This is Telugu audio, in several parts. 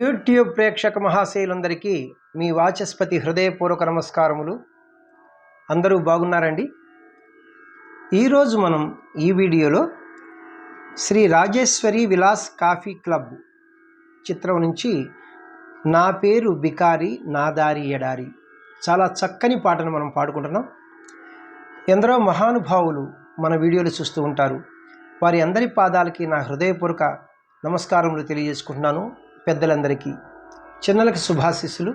యూట్యూబ్ ప్రేక్షక మహాశయులందరికీ మీ వాచస్పతి హృదయపూర్వక నమస్కారములు. అందరూ బాగున్నారండి? ఈరోజు మనం ఈ వీడియోలో శ్రీ రాజేశ్వరి విలాస్ కాఫీ క్లబ్ చిత్రం నుంచి నా పేరు బికారి నా దారి ఎడారి. చాలా చక్కని పాటను మనం పాడుకుంటున్నాం. ఎందరో మహానుభావులు మన వీడియోలు చూస్తూ ఉంటారు. వారి అందరి పాదాలకి నా హృదయపూర్వక నమస్కారములు తెలియజేసుకుంటున్నాను. పెద్దలందరికీ చిన్నలకి శుభాశీస్సులు.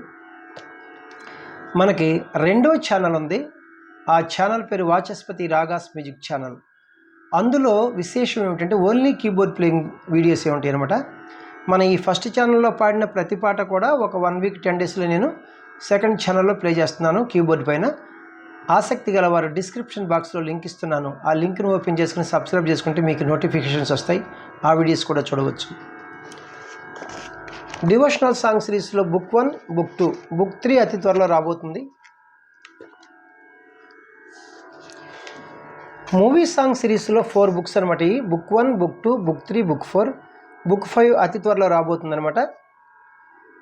మనకి రెండో ఛానల్ ఉంది. ఆ ఛానల్ పేరు వాచస్పతి రాగాస్ మ్యూజిక్ ఛానల్. అందులో విశేషం ఏమిటంటే ఓన్లీ కీబోర్డ్ ప్లేయింగ్ వీడియోస్ ఏమిటాయి అనమాట మన ఈ ఫస్ట్ ఛానల్లో పాడిన ప్రతి పాట కూడా ఒక వన్ వీక్ టెన్ డేస్లో నేను సెకండ్ ఛానల్లో ప్లే చేస్తున్నాను కీబోర్డ్ పైన. ఆసక్తి గల వారు డిస్క్రిప్షన్ బాక్స్లో లింక్ ఇస్తున్నాను. ఆ లింక్ను ఓపెన్ చేసుకుని సబ్స్క్రైబ్ చేసుకుంటే మీకు నోటిఫికేషన్స్ వస్తాయి. ఆ వీడియోస్ కూడా చూడవచ్చు. డివోషనల్ సాంగ్ సిరీస్లో book one book two book three అతి త్వరలో రాబోతుంది. మూవీ సాంగ్ సిరీస్లో ఫోర్ బుక్స్ అనమాట ఈ book one book two book three book four book five అతి త్వరలో రాబోతుంది అనమాట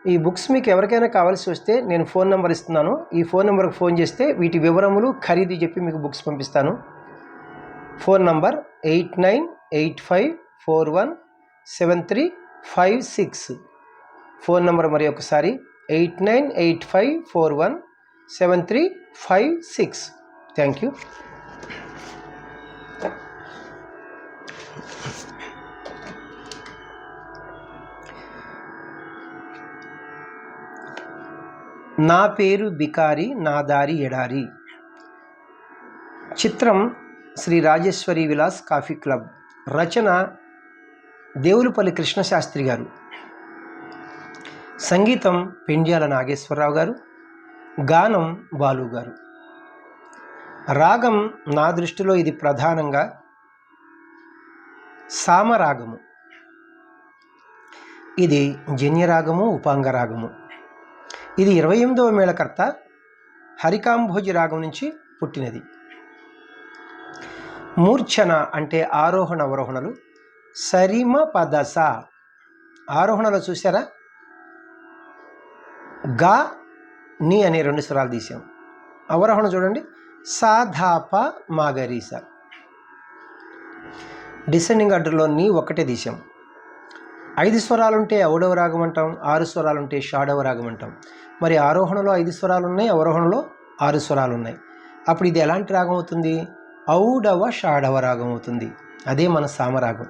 ఈ బుక్స్ మీకు ఎవరికైనా కావాల్సి వస్తే నేను ఫోన్ నెంబర్ ఇస్తున్నాను. ఈ ఫోన్ నెంబర్కి ఫోన్ చేస్తే వీటి వివరములు ఖరీదు చెప్పి మీకు బుక్స్ పంపిస్తాను. Phone number eight nine eight five four one seven three five six. Phone number మరి ఒకసారి eight nine eight five four one seven three five six. Thank you. నా పేరు బికారి నా దారి ఎడారి. చిత్రం శ్రీ రాజేశ్వరి విలాస్ కాఫీ క్లబ్. రచన దేవులపల్లి కృష్ణశాస్త్రి గారు. సంగీతం పెండ్యాల నాగేశ్వరరావు గారు గానం బాలు గారు. రాగం నా దృష్టిలో ఇది ప్రధానంగా సామరాగము. ఇది జన్యరాగము ఉపాంగరాగము ఇది ఇరవై ఎనిమిదవ మేళకర్త హరికాంభోజి రాగం నుంచి పుట్టినది. మూర్ఛన అంటే ఆరోహణ అవరోహణలు సరిమ పదస. ఆరోహణలు చూసారా గా ని అనే రెండు స్వరాలు తీసాం. అవరోహణ చూడండి. సాధాప మాగరీస డిసెండింగ్ ఆర్డర్లో నీ ఒకటే తీసాం. ఐదు స్వరాలు ఉంటే ఔడవ రాగం అంటాం ఆరు స్వరాలుంటే షాడవ రాగం అంటాం మరి ఆరోహణలో ఐదు స్వరాలు ఉన్నాయి అవరోహణలో ఆరు స్వరాలు ఉన్నాయి అప్పుడు ఇది ఎలాంటి రాగం అవుతుంది? ఔడవ షాడవ రాగం అవుతుంది. అదే మన సామరాగం.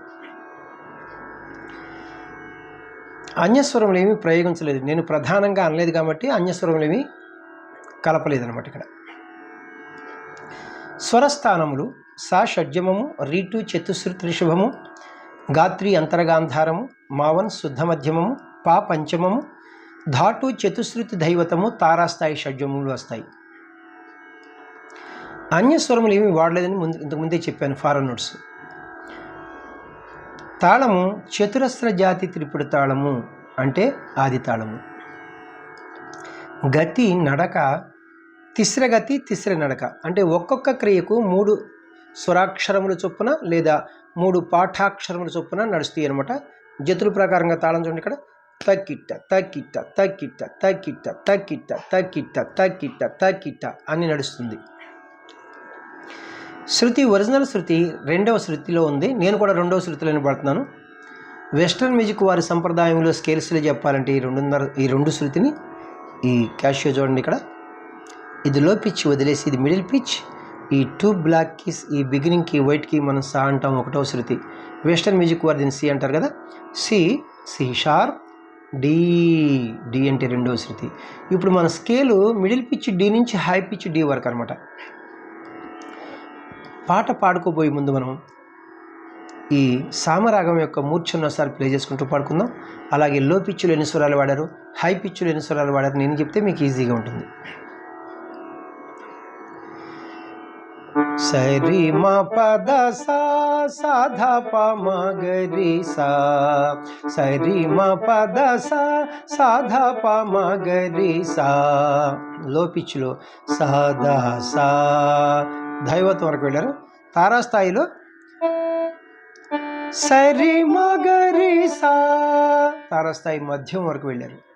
అన్యస్వరములు ఏమీ ప్రయోగించలేదు. నేను ప్రధానంగా అనలేదు కాబట్టి అన్యస్వరములు ఏమీ కలపలేదన్నమాట ఇక్కడ. స్వరస్థానములు సా షడ్జమము రీటు చతుశ్రుతి రిషభము గాత్రి అంతరగాంధారము మావన్ శుద్ధ మధ్యమము పా పంచమము ధాటు చతుశ్రుతి దైవతము తారాస్థాయి షడ్జములు వస్తాయి. అన్యస్వరములు ఏమీ వాడలేదని ముందు ఇంతకుముందే చెప్పాను ఫారెన్ నోట్స్. తాళము చతురస్ర జాతి త్రిపుడు తాళము అంటే ఆది తాళము. గతి నడక తిస్ర గతి తిస్ర నడక. అంటే ఒక్కొక్క క్రియకు మూడు స్వరాక్షరముల చొప్పున లేదా మూడు పాఠాక్షరముల చొప్పున నడుస్తాయి అనమాట జతుల ప్రకారంగా తాళం చూడండి ఇక్కడ. తక్కిట్ట తక్కిట్ట తక్కిట్ట తక్కిట్ట తక్కిట్ట తక్కిట్ట తక్కిట్ట తక్కిట్ట అని నడుస్తుంది. శృతి ఒరిజినల్ శృతి రెండవ శృతిలో ఉంది. నేను కూడా రెండవ శృతిలోనే పడుతున్నాను. వెస్ట్రన్ మ్యూజిక్ వారి సంప్రదాయంలో స్కేల్స్లో చెప్పాలంటే ఈ రెండున్నర ఈ రెండు శృతిని ఈ క్యాషియో చూడండి ఇక్కడ. ఇది లో పిచ్ వదిలేసి ఇది మిడిల్ పిచ్ ఈ టూ బ్లాక్ కీస్ ఈ బిగినింగ్కి వైట్కి మనం సా అంటాం ఒకటవ శృతి. వెస్టర్న్ మ్యూజిక్ వారు దీన్ని సి అంటారు కదా. C C sharp D D అంటే రెండవ శృతి. ఇప్పుడు మన స్కేలు మిడిల్ పిచ్ డి నుంచి హై పిచ్ డి వరకు అనమాట పాట పాడుకోబోయే ముందు మనం ఈ సామరాగం యొక్క మూర్ఛను ఒకసారి ప్లే చేసుకుంటూ పాడుకుందాం. అలాగే లో పిచ్చులు ఎన్ని స్వరాలు వాడారు? హై పిచ్చులు ఎన్ని స్వరాలు వాడారు? నేను చెప్తే మీకు ఈజీగా ఉంటుంది. సరి మ పద సాధ ప మ గరి సా. సరి మ పద సాధ ప మ గరి సా. లో పిచ్చులో సాధ సా. దైవత్వం వరకు వెళ్ళారు. తారాస్థాయిలో సరి మగరి సా తారాస్థాయి మధ్యం వరకు వెళ్ళారు.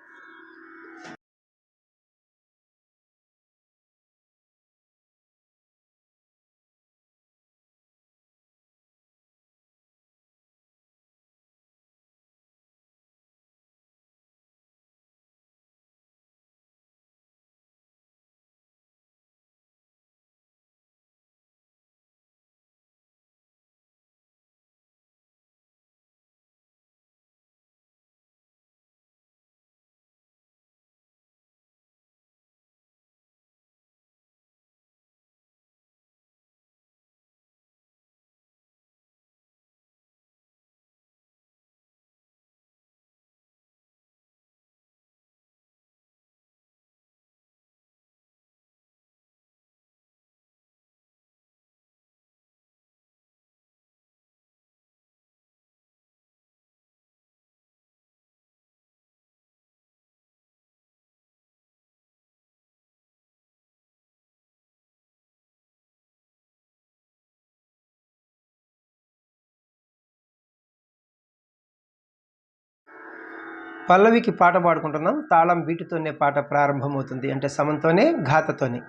పల్లవికి పాట పాడుకుంటున్నాం. తాళం వీటితోనే పాట ప్రారంభమవుతుంది. అంటే సమంతోనే ఘాతతోనే.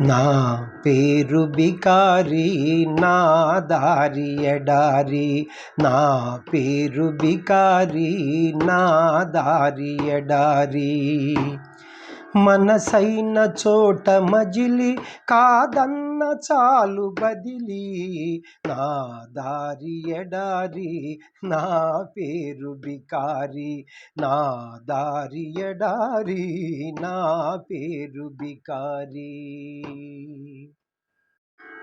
నా పేరు బికారి నా దారి ఎడారి. నా పేరు బికారి నా దారి ఎడారి. మనసైన చోట మజిలి కాదన్న చాలు బదిలి. నా దారి ఎడారి నా పేరు బికారి. నా దారి ఎడారి నా పేరు బికారి.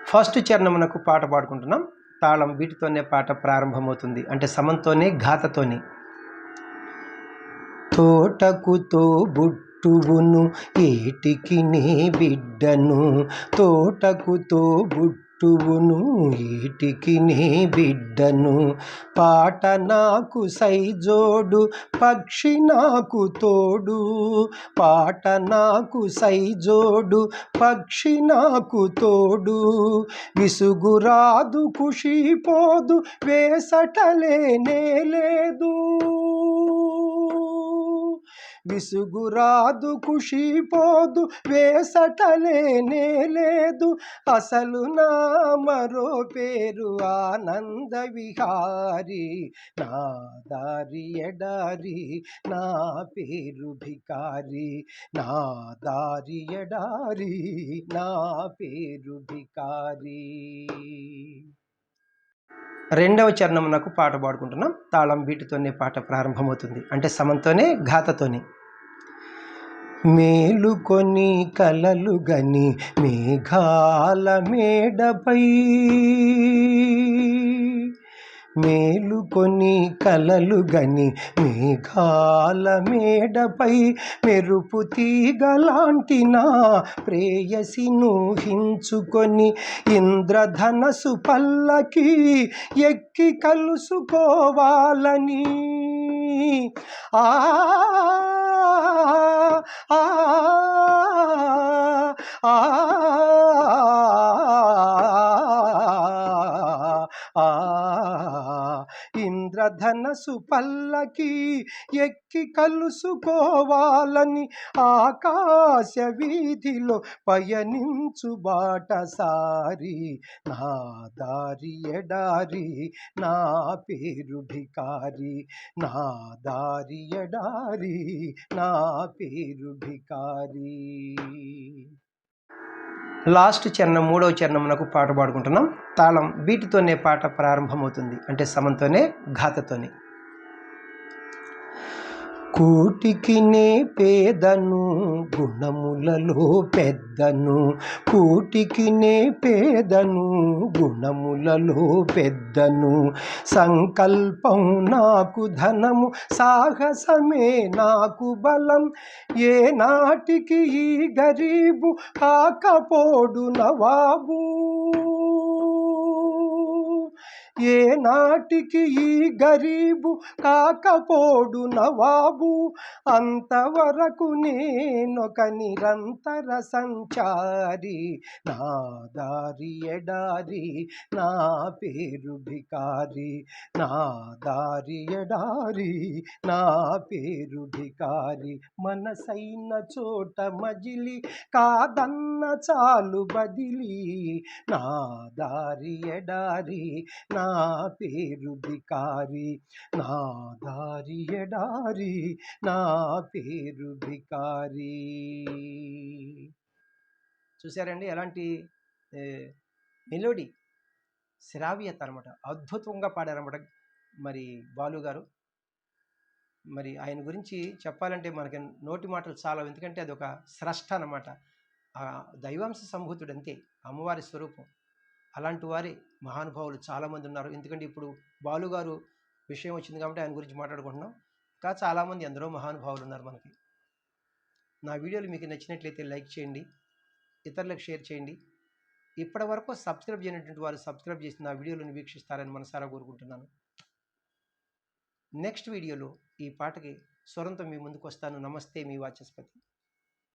ఫస్ట్ చరణమునకు పాట పాడుకుంటున్నాం. తాళం వీటితోనే పాట ప్రారంభమవుతుంది. అంటే సమంతోనే ఘాతతోనే. తోటకు తో బుట్టు బుట్టువును ఏటికి నీ బిడ్డను? తోటకుతో బుట్టువును ఏటికి నీ బిడ్డను? పాట నాకు సైజోడు పక్షి నాకు తోడు. పాట నాకు సైజోడు పక్షి నాకు తోడు. విసుగురాదు ఖుషిపోదు వేసటలేనే లేదు విసుగురాదు ఖుషి పోదు వేసటలేనే లేదు అసలు నా మరో పేరు ఆనంద విహారి నా దారి ఎడారి నా పేరు భికారి నా దారి ఎడారి నా పేరు భికారి. రెండవ చరణమునకు పాట పాడుకుంటున్నాం. తాళం వీటితోనే పాట ప్రారంభమవుతుంది. అంటే సమంతోనే ఘాతతోనే. మేలుకొని కలలు గని మేఘాల మేడపై మేలుకొని కలలు గని మేఘాల మేడపై మెరుపు తీగలాంటి నా ప్రేయసి హించుకొని ఇంద్రధనసు పల్లకి ఎక్కి కలుసుకోవాలని ఆ ఆ ఇంద్రధనసు పల్లకి ఎక్కి కలుసుకోవాలని ఆకాశ వీధిలో పయనించు బాటసారి. నా దారి ఎడారి నా పేరు భికారి. నా దారి ఎడారి నా పేరు భికారి. లాస్ట్ చరణం మూడవ చరణమునకు పాట పాడుకుంటున్నాం. తాళం వీటితోనే పాట ప్రారంభమవుతుంది. అంటే సమంతోనే ఘాతతోనే. కూటికినే పేదను గుణములలో పెద్దను. కూటికినే పేదను గుణములలో పెద్దను. సంకల్పం నాకు ధనము సాహసమే నాకు బలం. ఏ నాటికి ఈ గరీబు కాకపోడు నవాబు ఏ నాటికి ఈ గరీబు కాకపోడు నవాబు అంతవరకు నేనొక నిరంతర సంచారి. నా దారి ఎడారి నా పేరు భికారి. నా దారి ఎడారి నా పేరు భికారి. మనసైన చోట మజిలి కాదన్న చాలు బదిలి. నా దారి ఎడారి నా పేరు భికారి నా దారి ఎడారి నా పేరు భికారి చూసారండి ఎలాంటి మెలోడీ శ్రావ్యత అనమాట అద్భుతంగా పాడారనమాట మరి బాలు గారు. మరి ఆయన గురించి చెప్పాలంటే మనకి నోటి మాటలు చాలా ఎందుకంటే అదొక శ్రష్ట స్రష్ట అనమాట దైవాంశ సంభూతుడు అంతే అమ్మవారి స్వరూపం. అలాంటి వారి మహానుభావులు చాలామంది ఉన్నారు ఎందుకంటే ఇప్పుడు బాలుగారు విషయం వచ్చింది కాబట్టి ఆయన గురించి మాట్లాడుకుంటున్నాం. ఇంకా చాలామంది ఎందరో మహానుభావులు ఉన్నారు మనకి. నా వీడియోలు మీకు నచ్చినట్లయితే లైక్ చేయండి. ఇతరులకు షేర్ చేయండి. ఇప్పటి వరకు సబ్స్క్రైబ్ చేయనటువంటి వారు సబ్స్క్రైబ్ చేసి నా వీడియోలను వీక్షిస్తారని మనసారా కోరుకుంటున్నాను. నెక్స్ట్ వీడియోలో ఈ పాటకి స్వరంతో మీ ముందుకు వస్తాను నమస్తే మీ వాచస్పతి.